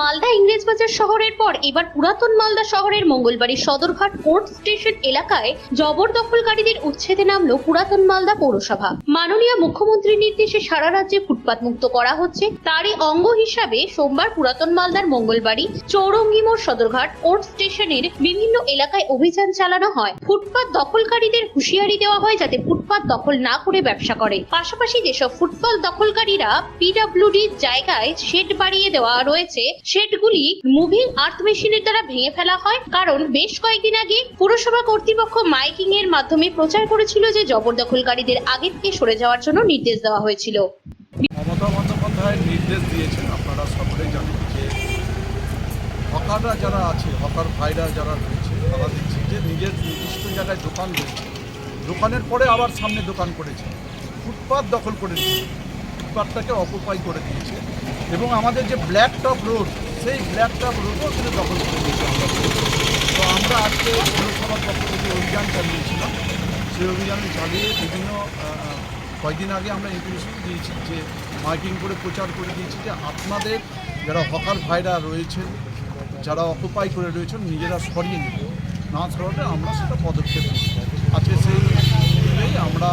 মালদা ইংরেজবাজার শহরের পর এবার পুরাতন মালদা শহরের মঙ্গলবাড়ি সদরঘাট কোর্ট স্টেশন এলাকায় জবরদখলকারীদের উচ্ছেদে নামলো পুরাতন মালদা পৌরসভা। মাননীয় মুখ্যমন্ত্রীর নির্দেশে সারা রাজ্যে ফুটপাত মুক্ত করা হচ্ছে। তারই অঙ্গ হিসাবে সোমবার পুরাতন মালদার মঙ্গলবাড়ি, চৌরঙ্গি মোড় সদরঘাট কোর্ট স্টেশনের বিভিন্ন এলাকায় অভিযান চালানো হয়। ফুটপাত দখলকারীদের হুঁশিয়ারি দেওয়া হয় যাতে ফুটপাত দখল না করে ব্যবসা করে। পাশাপাশি যেসব ফুটপাত দখলকারীরা পিডব্লিউডি জায়গায় শেড বাড়িয়ে দেওয়া রয়েছে শেডগুলি মুভিং আর্থ মেশিনের দ্বারা ভেঙে ফেলা হয়। কারণ বেশ কয়েকদিন আগে পুরসভা কর্তৃপক্ষ মাইকিং এর মাধ্যমে প্রচার করেছিল যে জবরদখলকারীদের আগে থেকে সরে যাওয়ার জন্য নির্দেশ দেওয়া হয়েছিল। মমতা বন্দ্যোপাধ্যায় নির্দেশ দিয়েছেন, আপনারা সকলেই জানেন যে হকাররা যারা আছে, হকার ভাইরা যারা রয়েছে, তারা দেখছি যে নিজের নির্দিষ্ট জায়গায় দোকান রয়েছে। দোকানের পরে আবার সামনে দোকান করেছে। ফুটপাত দখল করে দিয়েছে ফুটপাতটাকে অকুপাই করে দিয়েছে। এবং আমাদের যে ব্ল্যাক টপ রোড সেই ব্ল্যাক টপ রোডও কিন্তু দখল করে দিয়েছে তো আমরা আজকে পৌরসভার পক্ষ থেকে অভিযান চালিয়েছিলাম। সেই অভিযান চালিয়ে বিভিন্ন কয়েকদিন আগে আমরা ইনফরমেশন দিয়েছি যে মাইকিং করে প্রচার করে দিয়েছি যে আপনাদের যারা হকার ভাইরা রয়েছেন, যারা অকুপাই করে রয়েছেন, নিজেরা সরিয়ে নেবেন না সরালে আমরা সেটা পদক্ষেপ নেব। আজকে সেই আমরা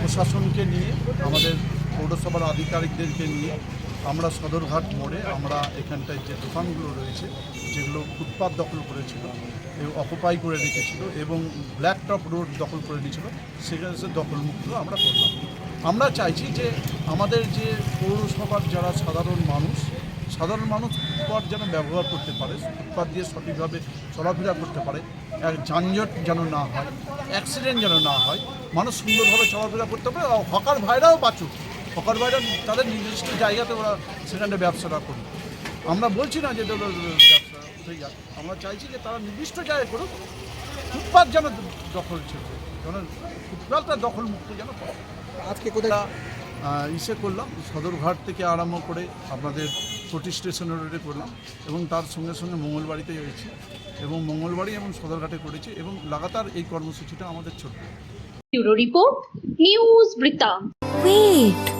প্রশাসনকে নিয়ে, আমাদের পৌরসভার আধিকারিকদেরকে নিয়ে আমরা সদরঘাট মোড়ে আমরা এখানটায় যে দোকানগুলো রয়েছে, যেগুলো ফুটপাত দখল করেছিল অকুপাই করে রেখেছিল এবং ব্ল্যাক টপ রোড দখল করে নিয়েছিল, সেখানে দখলমুক্ত আমরা করলাম। আমরা চাইছি যে আমাদের যে পৌরসভার যারা সাধারণ মানুষ সাধারণ মানুষ ফুটপাত যেন ব্যবহার করতে পারে, ফুটপাত দিয়ে সঠিকভাবে চলাফেরা করতে পারে, এক যানজট যেন না হয় অ্যাক্সিডেন্ট যেন না হয়, মানুষ সুন্দরভাবে চলাফেরা করতে পারে হকার ভাইরাও বাঁচুক। হকার ভাইরা তাদের নির্দিষ্ট জায়গাতে ওরা সেখানে ব্যবসাটা করুক। আমরা বলছি না যে ব্যবসা হয়ে যাক আমরা চাইছি যে তারা নির্দিষ্ট জায়গায় করুক ফুটপাত যেন দখল ছিল যেন ফুটপাতটা দখল মুক্ত যেন আজকে কোথায়? ইসে করলাম সদরঘাট থেকে আরম্ভ করে আপনাদের কোটি স্টেশন রোডে করলাম এবং তার সঙ্গে সঙ্গে মঙ্গলবাড়িতে হয়েছে এবং মঙ্গলবাড়ি এবং সদরঘাটে করেছি এবং লাগাতার এই কর্মসূচিটা আমাদের চলবে। ব্যুরো রিপোর্ট নিউজ বৃত্তান্ত। Wait.